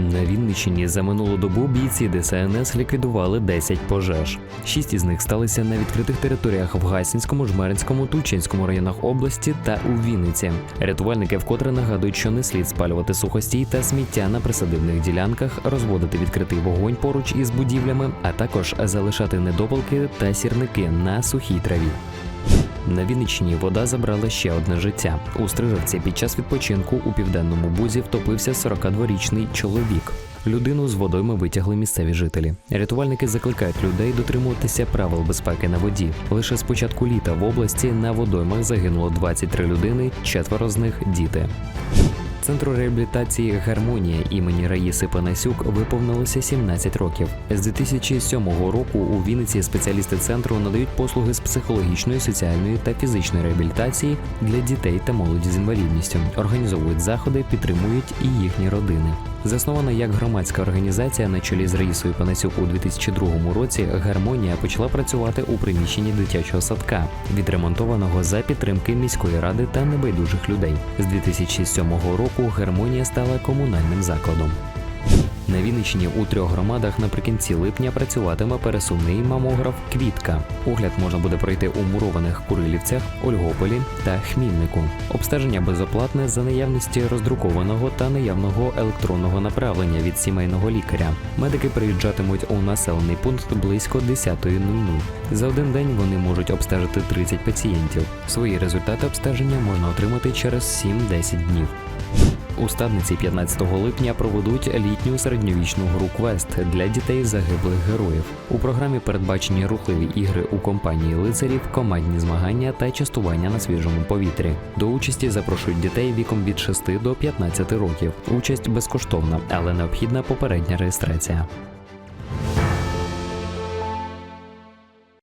На Вінниччині за минулу добу бійці ДСНС ліквідували 10 пожеж. Шість із них сталися на відкритих територіях в Гасінському, Жмеринському, Тульчинському районах області та у Вінниці. Рятувальники вкотре нагадують, що не слід спалювати сухостій та сміття на присадибних ділянках, розводити відкритий вогонь поруч із будівлями, а також залишати недопалки та сірники на сухій траві. На Вінниччині вода забрала ще одне життя. У Стрижавці під час відпочинку у південному бузі втопився 42-річний чоловік. Людину з водойми витягли місцеві жителі. Рятувальники закликають людей дотримуватися правил безпеки на воді. Лише з початку літа в області на водоймах загинуло 23 людини, четверо з них діти. Центру реабілітації Гармонія імені Раїси Панасюк виповнилося 17 років. З 2007 року у Вінниці спеціалісти центру надають послуги з психологічної, соціальної та фізичної реабілітації для дітей та молоді з інвалідністю, організовують заходи, підтримують і їхні родини. Заснована як громадська організація на чолі з Раїсою Панасюк у 2002 році, гармонія почала працювати у приміщенні дитячого садка, відремонтованого за підтримки міської ради та небайдужих людей. З 2007 року гармонія стала комунальним закладом. На Вінниччині у трьох громадах наприкінці липня працюватиме пересувний мамограф Квітка. Огляд можна буде пройти у мурованих Курилівцях, Ольгополі та Хмільнику. Обстеження безоплатне за наявності роздрукованого та наявного електронного направлення від сімейного лікаря. Медики приїжджатимуть у населений пункт близько 10.00. За один день вони можуть обстежити 30 пацієнтів. Свої результати обстеження можна отримати через 7-10 днів. У стадниці 15 липня проведуть літню середньовічну гру квест для дітей загиблих героїв. У програмі передбачені рухливі ігри у компанії лицарів, командні змагання та частування на свіжому повітрі. До участі запрошують дітей віком від 6 до 15 років. Участь безкоштовна, але необхідна попередня реєстрація.